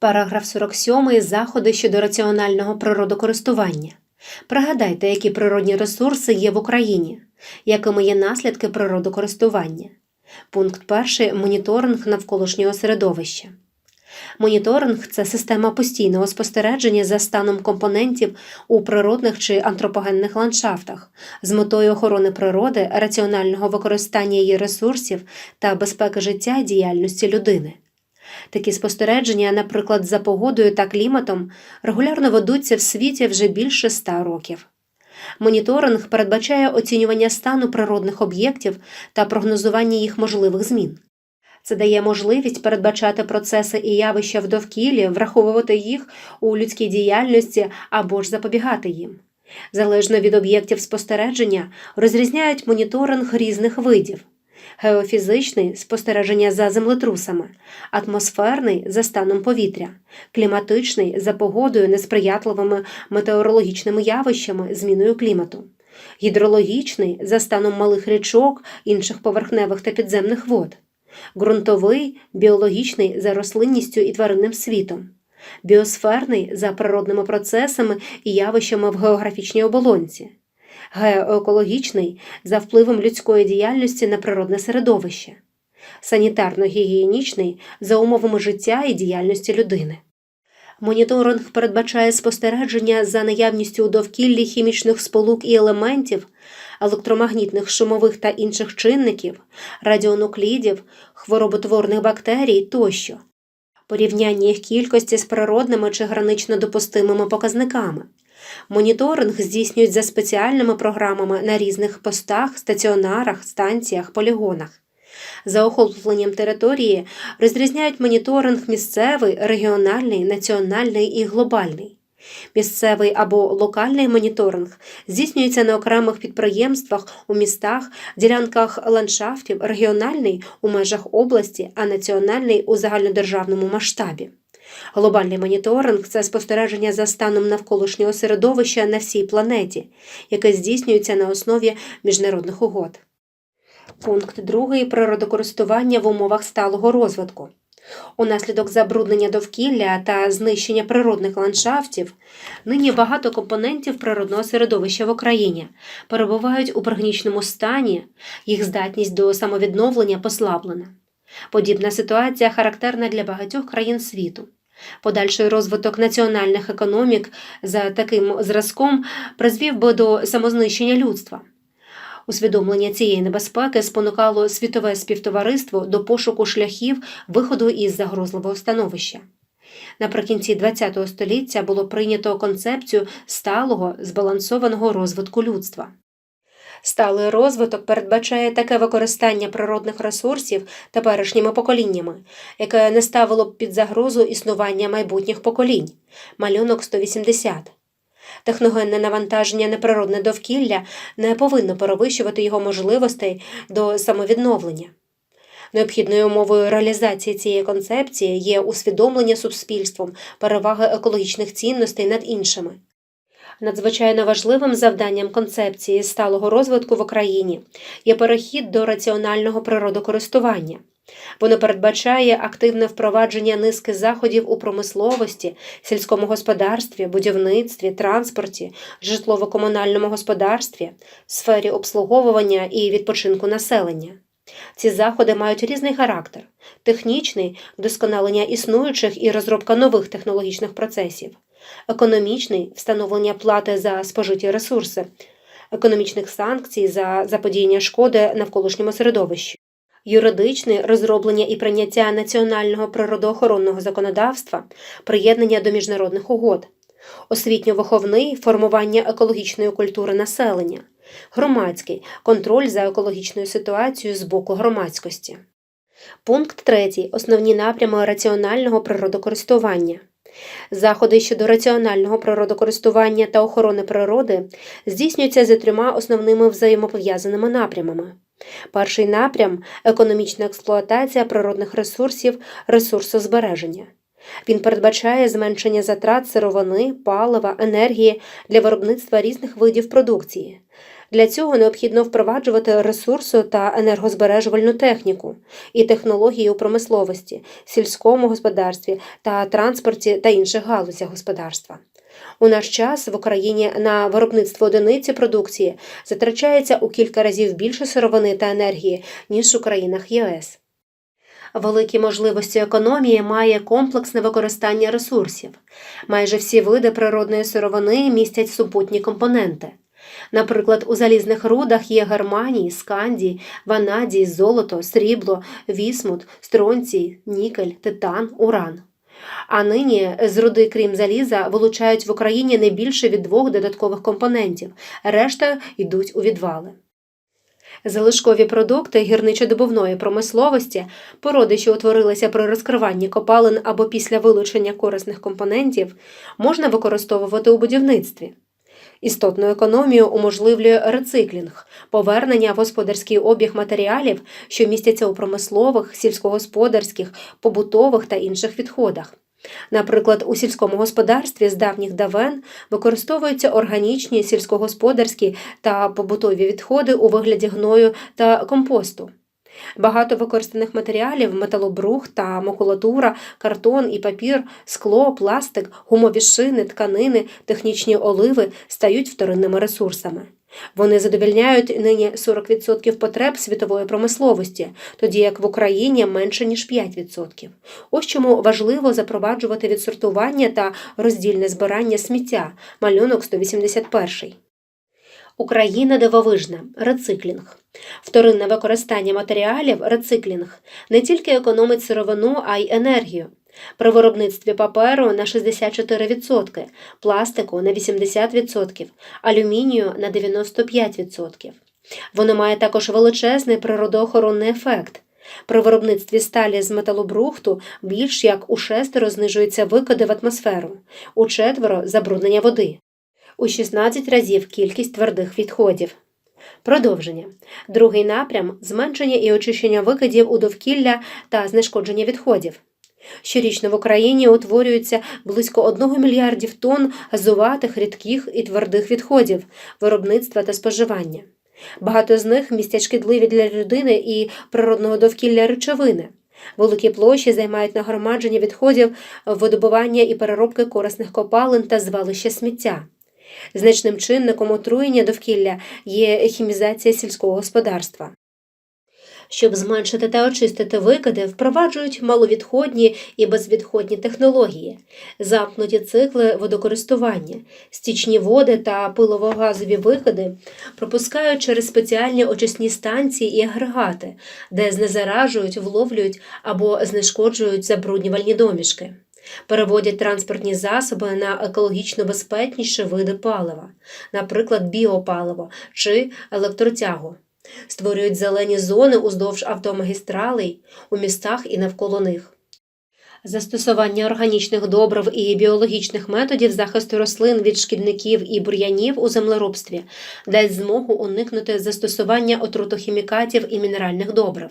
Параграф 47. Заходи щодо раціонального природокористування. Пригадайте, які природні ресурси є в Україні, якими є наслідки природокористування. Пункт 1. Моніторинг навколишнього середовища. Моніторинг це система постійного спостереження за станом компонентів у природних чи антропогенних ландшафтах з метою охорони природи, раціонального використання її ресурсів та безпеки життя і діяльності людини. Такі спостереження, наприклад, за погодою та кліматом, регулярно ведуться в світі вже більше ста років. Моніторинг передбачає оцінювання стану природних об'єктів та прогнозування їх можливих змін. Це дає можливість передбачати процеси і явища в довкіллі, враховувати їх у людській діяльності або ж запобігати їм. Залежно від об'єктів спостереження розрізняють моніторинг різних видів: геофізичний спостереження за землетрусами, атмосферний за станом повітря, кліматичний за погодою, несприятливими метеорологічними явищами, зміною клімату, гідрологічний за станом малих річок, інших поверхневих та підземних вод, ґрунтовий біологічний за рослинністю і тваринним світом. Біосферний за природними процесами і явищами в географічній оболонці, геоекологічний за впливом людської діяльності на природне середовище, санітарно-гігієнічний за умовами життя і діяльності людини. Моніторинг передбачає спостереження за наявністю у довкіллі хімічних сполук і елементів, електромагнітних шумових та інших чинників, радіонуклідів, хвороботворних бактерій тощо, порівняння їх кількості з природними чи гранично допустимими показниками. Моніторинг здійснюють за спеціальними програмами на різних постах, стаціонарах, станціях, полігонах. За охопленням території розрізняють моніторинг місцевий, регіональний, національний і глобальний. Місцевий або локальний моніторинг здійснюється на окремих підприємствах у містах, ділянках ландшафтів, регіональний у межах області, а національний у загальнодержавному масштабі. Глобальний моніторинг це спостереження за станом навколишнього середовища на всій планеті, яке здійснюється на основі міжнародних угод. Пункт 2. Природокористування в умовах сталого розвитку. Унаслідок забруднення довкілля та знищення природних ландшафтів нині багато компонентів природного середовища в Україні перебувають у пригнічному стані, їх здатність до самовідновлення послаблена. Подібна ситуація характерна для багатьох країн світу. Подальший розвиток національних економік за таким зразком призвів би до самознищення людства. Усвідомлення цієї небезпеки спонукало світове співтовариство до пошуку шляхів виходу із загрозливого становища. Наприкінці ХХ століття було прийнято концепцію сталого збалансованого розвитку людства. Сталий розвиток передбачає таке використання природних ресурсів теперішніми поколіннями, яке не ставило б під загрозу існування майбутніх поколінь. Малюнок 180. Техногенне навантаження на природне довкілля не повинно перевищувати його можливостей до самовідновлення. Необхідною умовою реалізації цієї концепції є усвідомлення суспільством переваги екологічних цінностей над іншими. Надзвичайно важливим завданням концепції сталого розвитку в Україні є перехід до раціонального природокористування. Воно передбачає активне впровадження низки заходів у промисловості, сільському господарстві, будівництві, транспорті, житлово-комунальному господарстві, сфері обслуговування і відпочинку населення. Ці заходи мають різний характер: технічний вдосконалення існуючих і розробка нових технологічних процесів, економічний встановлення плати за спожиті ресурси, економічних санкцій за заподіяння шкоди навколишньому середовищу юридичне розроблення і прийняття національного природоохоронного законодавства, приєднання до міжнародних угод, освітньо-виховний формування екологічної культури населення, громадський контроль за екологічною ситуацією з боку громадськості. Пункт 3. Основні напрями раціонального природокористування. Заходи щодо раціонального природокористування та охорони природи здійснюються за трьома основними взаємопов'язаними напрямами. Перший напрям економічна експлуатація природних ресурсів, ресурсозбереження. Він передбачає зменшення затрат сировини, палива, енергії для виробництва різних видів продукції, Для цього необхідно впроваджувати ресурсу та енергозбережувальну техніку і технології у промисловості, сільському господарстві та транспорті та інших галузях господарства. У наш час в Україні на виробництво одиниці продукції затрачається у кілька разів більше сировини та енергії, ніж у країнах ЄС. Великі можливості економії має комплексне використання ресурсів. Майже всі види природної сировини містять супутні компоненти. Наприклад, у залізних рудах є германій, скандій, ванадій, золото, срібло, вісмут, стронцій, нікель, титан, уран. А нині з руди, крім заліза, вилучають в Україні не більше від двох додаткових компонентів, решта йдуть у відвали. Залишкові продукти гірничодобувної промисловості, породи, що утворилися при розкриванні копалин або після вилучення корисних компонентів, можна використовувати у будівництві. Істотну економію уможливлює рециклінг, повернення в господарський обіг матеріалів, що містяться у промислових, сільськогосподарських, побутових та інших відходах. Наприклад, у сільському господарстві з давніх давен використовуються органічні сільськогосподарські та побутові відходи у вигляді гною та компосту. Багато використаних матеріалів металобрух та макулатура, картон і папір, скло, пластик, гумові шини, тканини, технічні оливи стають вторинними ресурсами. Вони задовільняють нині 40% потреб світової промисловості, тоді як в Україні менше ніж 5%. Ось чому важливо запроваджувати відсортування та роздільне збирання сміття. Малюнок 181. Україна дивовижна рециклінг. Вторинне використання матеріалів рециклінг не тільки економить сировину, а й енергію. При виробництві паперу на 64%, пластику на 80%, алюмінію на 95%. Воно має також величезний природоохоронний ефект. При виробництві сталі з металобрухту більш як у шестеро знижуються викиди в атмосферу, у четверо забруднення води, у 16 разів кількість твердих відходів. Продовження. Другий напрям зменшення і очищення викидів у довкілля та знешкодження відходів. Щорічно в Україні утворюється близько 1 мільярдів тонн газуватих, рідких і твердих відходів, виробництва та споживання. Багато з них містять шкідливі для людини і природного довкілля речовини. Великі площі займають нагромадження відходів, видобування і переробки корисних копалин та звалища сміття. Значним чинником отруєння довкілля є хімізація сільського господарства. Щоб зменшити та очистити викиди, впроваджують маловідходні і безвідходні технології, замкнуті цикли водокористування, стічні води та пилово-газові викиди пропускають через спеціальні очисні станції і агрегати, де знезаражують, вловлюють або знешкоджують забруднювальні домішки. Переводять транспортні засоби на екологічно безпечніші види палива, наприклад, біопаливо чи електротягу створюють зелені зони уздовж автомагістралей у містах і навколо них. Застосування органічних добрив і біологічних методів захисту рослин від шкідників і бур'янів у землеробстві дасть змогу уникнути застосування отрутохімікатів і мінеральних добрив.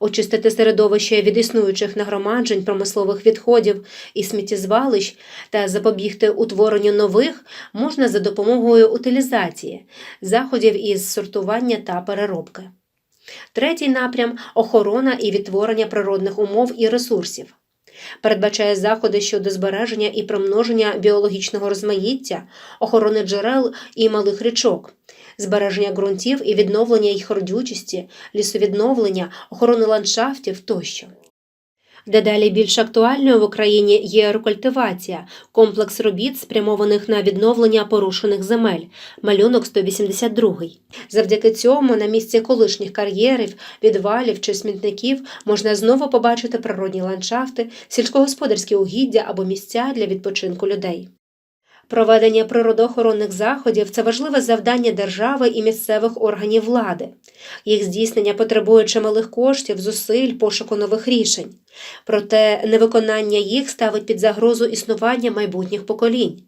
Очистити середовище від існуючих нагромаджень промислових відходів і сміттєзвалищ та запобігти утворенню нових можна за допомогою утилізації, заходів із сортування та переробки. Третій напрям охорона і відтворення природних умов і ресурсів. Передбачає заходи щодо збереження і примноження біологічного розмаїття, охорони джерел і малих річок, збереження ґрунтів і відновлення їх родючості, лісовідновлення, охорони ландшафтів тощо. Дедалі більш актуальною в Україні є рекультивація, комплекс робіт, спрямованих на відновлення порушених земель, малюнок 182. Завдяки цьому на місці колишніх кар'єрів, відвалів чи смітників можна знову побачити природні ландшафти, сільськогосподарські угіддя або місця для відпочинку людей. Проведення природоохоронних заходів це важливе завдання держави і місцевих органів влади. Їх здійснення потребує чималих коштів, зусиль, пошуку нових рішень. Проте невиконання їх ставить під загрозу існування майбутніх поколінь.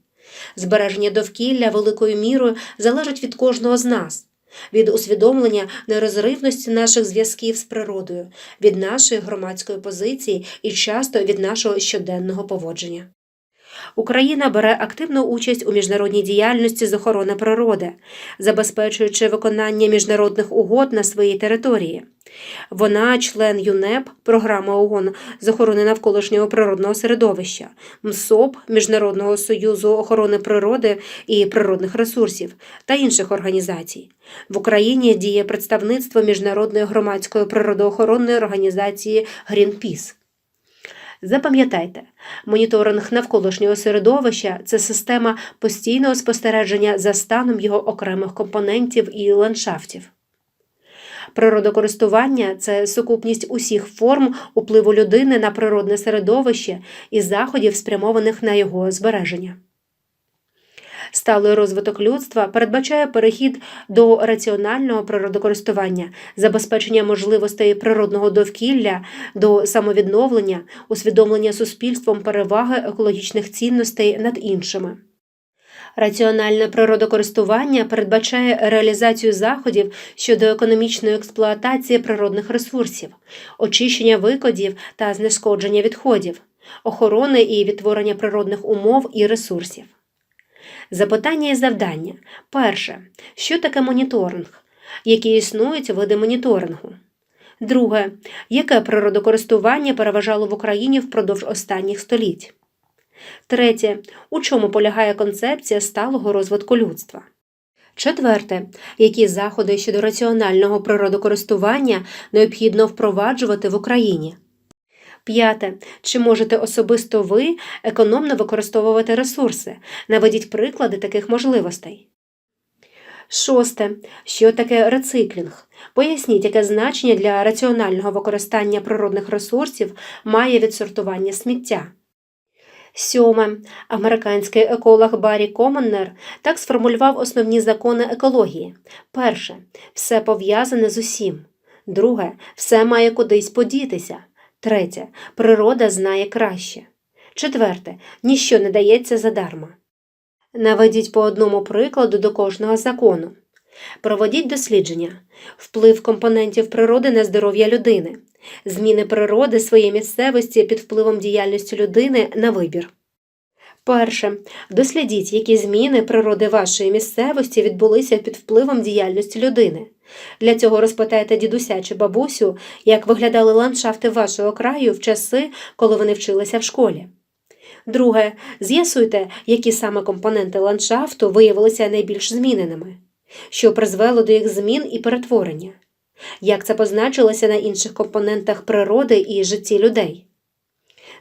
Збереження довкілля великою мірою залежить від кожного з нас, від усвідомлення нерозривності наших зв'язків з природою, від нашої громадської позиції і часто від нашого щоденного поводження. Україна бере активну участь у міжнародній діяльності з охорони природи, забезпечуючи виконання міжнародних угод на своїй території. Вона член ЮНЕП, програми ООН з охорони навколишнього природного середовища, МСОП Міжнародного союзу охорони природи і природних ресурсів та інших організацій. В Україні діє представництво міжнародної громадської природоохоронної організації Greenpeace. Запам'ятайте, моніторинг навколишнього середовища це система постійного спостереження за станом його окремих компонентів і ландшафтів. Природокористування це сукупність усіх форм впливу людини на природне середовище і заходів, спрямованих на його збереження. Сталий розвиток людства передбачає перехід до раціонального природокористування, забезпечення можливостей природного довкілля, до самовідновлення, усвідомлення суспільством переваги екологічних цінностей над іншими. Раціональне природокористування передбачає реалізацію заходів щодо економічної експлуатації природних ресурсів, очищення викидів та знешкодження відходів, охорони і відтворення природних умов і ресурсів. Запитання і завдання. Перше. Що таке моніторинг? Які існують види моніторингу? Друге. Яке природокористування переважало в Україні впродовж останніх століть? Третє. У чому полягає концепція сталого розвитку людства? Четверте. Які заходи щодо раціонального природокористування необхідно впроваджувати в Україні? П'яте. Чи можете особисто ви економно використовувати ресурси? Наведіть приклади таких можливостей. Шосте. Що таке рециклінг? Поясніть, яке значення для раціонального використання природних ресурсів має відсортування сміття. Сьоме. Американський еколог Баррі Коменнер так сформулював основні закони екології. Перше. Все пов'язане з усім. Друге. Все має кудись подітися. Третє. Природа знає краще. Четверте. Ніщо не дається задарма. Наведіть по одному прикладу до кожного закону. Проводіть дослідження. Вплив компонентів природи на здоров'я людини. Зміни природи своєї місцевості під впливом діяльності людини на вибір. Перше. Дослідіть, які зміни природи вашої місцевості відбулися під впливом діяльності людини. Для цього розпитайте дідуся чи бабусю, як виглядали ландшафти вашого краю в часи, коли вони вчилися в школі. Друге. З'ясуйте, які саме компоненти ландшафту виявилися найбільш зміненими, що призвело до їх змін і перетворення, як це позначилося на інших компонентах природи і житті людей.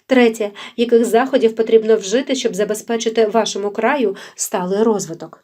Третє. Яких заходів потрібно вжити, щоб забезпечити вашому краю сталий розвиток?